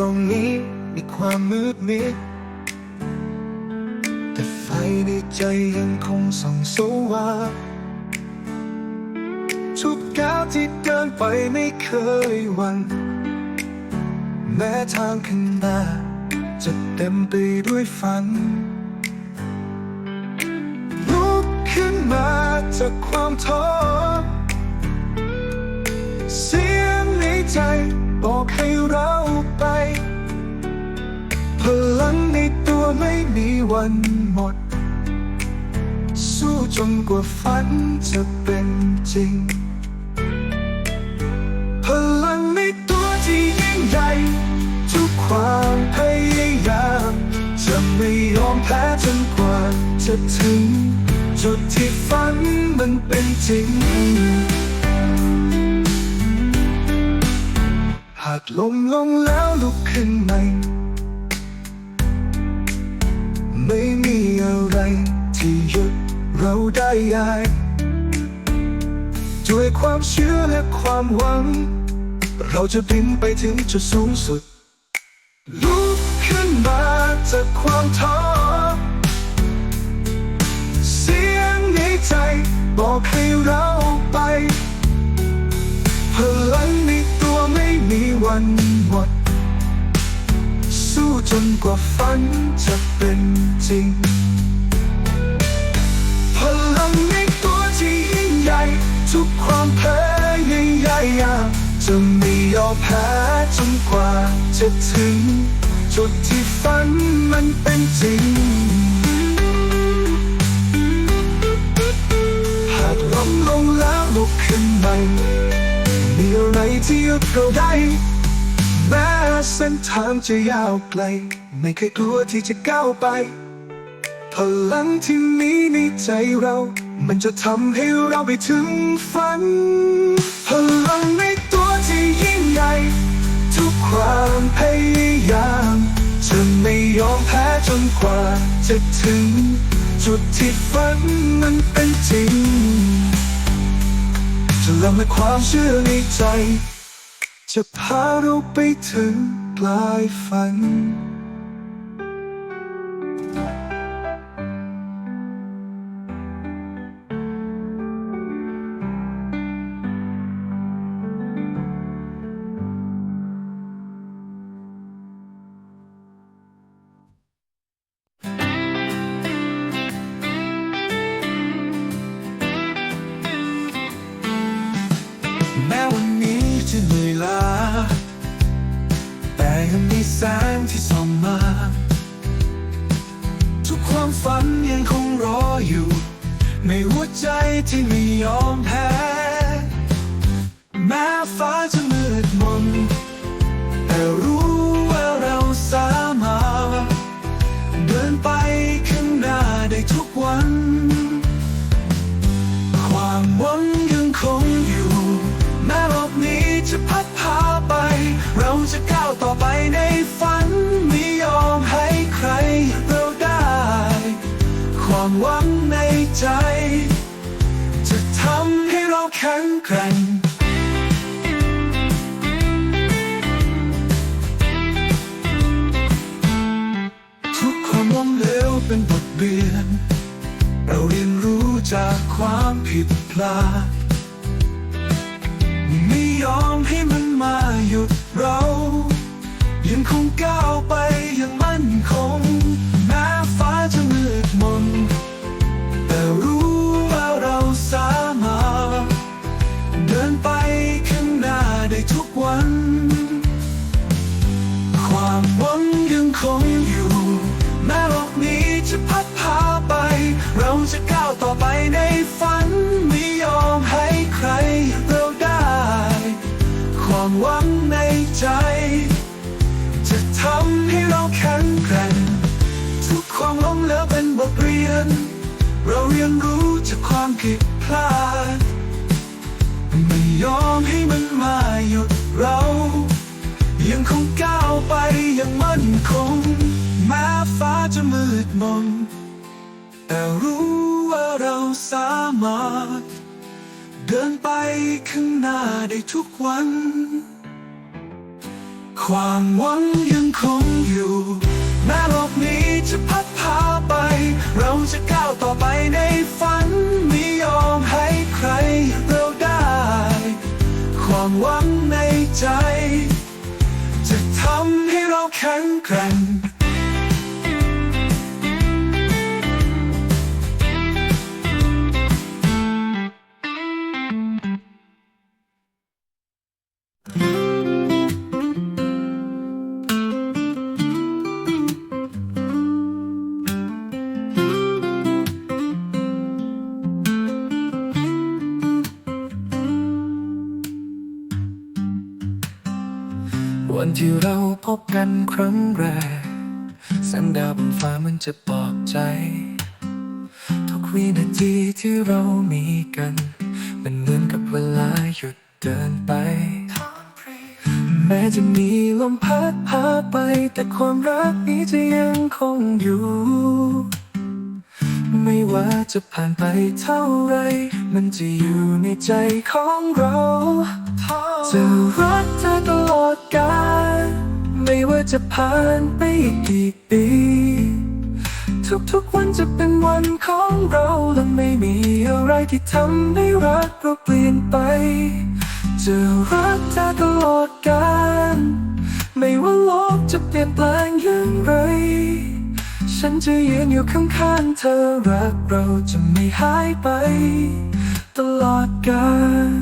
รงนี้มีความมืดมิด แต่ไฟในใจยังคงส่องสว่างทุกก้าวที่เดินไปไม่เคยหวั่นแม้ทางข้างหน้า จะเต็มไปด้วยฝันลุกขึ้นมาจากความท้อ ไม่มีวันหมด สู้จนกว่าฝันจะเป็นจริง พลังในตัวที่ยิ่งใหญ่ ทุกความพยายาม จะไม่ยอมแพ้จนกว่าจะถึง จุดที่ฝันมันเป็นจริงหากลมลงแล้วลุกขึ้นใหม่ เราได้ยายด้วยความเชื่อและความหวัง เราจะบินไปถึงจุดสูงสุด ลุกขึ้นมาจากความท้อเสียงในใจบอกให้เราไปพลังในตัวไม่มีวันหมด สู้จนกว่าฝันจะเป็นจริง ทุกความพยายามจะไม่ยอมแพ้จนกว่าจะถึง จุดที่ฝันมันเป็นจริง หากล้มลงแล้วลุกขึ้นใหม่มีอะไรที่หยุดเราได้แม้เส้นทางจะยาวไกล ไม่เคยกลัวที่จะก้าวไป พลังที่มีในใจเรา มันจะทำให้เราไปถึงฝัน พลังในตัวที่ยิ่งใหญ่ทุกความพยายามจะไม่ยอมแพ้จนกว่าจะถึง จุดที่ฝันมันเป็นจริง จะลำและความเชื่อในใจ จะพาเราไปถึงปลายฝัน ยังมีแสงที่ส่องมา ทุกความฝันยังคงรออยู่ ในหัวใจที่ไม่ยอมแพ้ แม้ฟ้า งแกร่งทุกความล้มเหลวเป็นบทเรียน เราเรียนรู้จากความผิดพลาด ไม่ยอมให้มันมาหยุดเรา ยังคงก้าวไปอย่างมั่นคง ก้าวต่อไปในฝัน ไม่ยอมให้ใครยุดเราได้ ความหวังในใจ จะทำให้เราแข็งแกร่ง ทุกความล้มเหลวเป็นบทเรียน เราเรียนรู้จากความผิดพลาด ไม่ยอมให้มันมาหยุดเรา ยังคงก้าวไปอย่างมั่นคงแม้ฟ้าจะมืดมนแต่รู้ เราสามารถ เดินไปข้างหน้าได้ทุกวัน ความหวังยังคงอยู่ แม้โลกนี้จะพัดพาไป เราจะก้าวต่อไปในฝันไม่ยอมให้ใครเราได้ ความหวังในใจ จะทำให้เราแข็งแกร่ง ที่เราพบกันครั้งแรกแสงดาวบนฟ้ามันจะปลอบใจ ทุกวินาทีที่เรามีกัน มันเหมือนกับเวลาหยุดเดินไป แม้จะมีลมพัดพาไป แต่ความรักนี้จะยังคงอยู่ ว่าจะผ่านไปเท่าไร มันจะอยู่ในใจของเราจะรักเธอตลอดกาลไม่ว่าจะผ่านไปอีกกี่ปีทุกๆวันจะเป็นวันของเราและไม่มีอะไรที่ทำให้รักเราเปลี่ยนไป จะรักเธอตลอดกาลไม่ว่าโลกจะเปลี่ยนแปลงอย่างไร ฉันจะยืนอยู่ข้างๆเธอรักเราจะไม่หายไป ตลอดกาล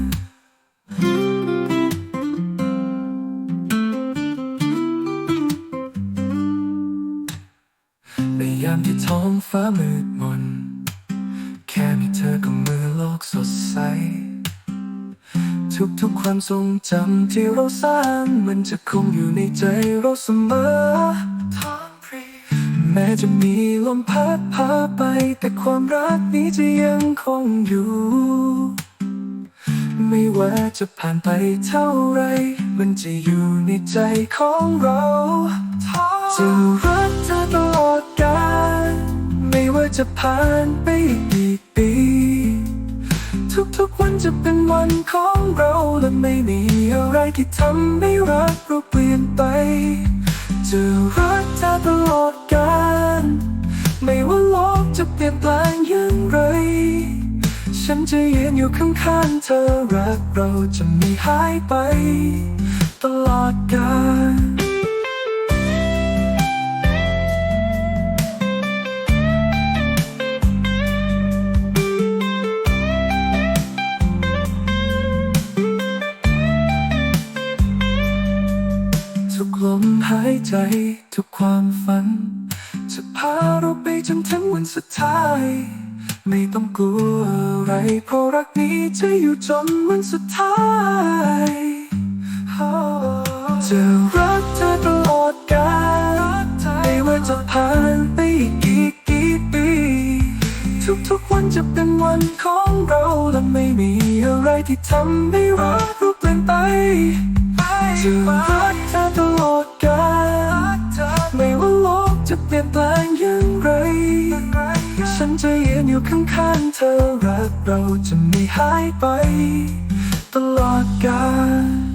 ในยามที่ท้องฟ้ามืดมน แค่มีเธอกับมือโลกสดใส ทุกๆความทรงจำที่เราสร้าง มันจะคงอยู่ในใจเราเสมอ แม้จะมีลมพัดพาไป แต่ความรักนี้จะยังคงอยู่ ไม่ว่าจะผ่านไปเท่าไร มันจะอยู่ในใจของเราจะรักเธอตลอดกาลไม่ว่าจะผ่านไปกี่ปี ทุกๆวันจะเป็นวันของเราและไม่มีอะไรที่ทำให้รักเราเปลี่ยน ลี่ยนแปลงอย่างไร ฉันจะยืนอยู่ข้างๆเธอรักเราจะไม่หายไป ตลอดกาลทุกลมหายใจทุกความฝัน จะพาเราไปจนถึงวันสุดท้าย ไม่ต้องกลัวอะไรเพราะรักนี้จะอยู่จนวันสุดท้าย จะรักเธอตลอดกาลไม่ว่าจะผ่านไปอีกกี่กี่ปี ทุกๆวันจะเป็นวันของเราและไม่มีอะไรที่ทำให้รักเราเปลี่ยนไปจะรักเธอตลอดกาลไม่ว่า เปลี่ยนแปลงอย่างไร ฉันจะยืนอยู่ข้างๆเธอรักเราจะไม่หายไป ตลอดกาล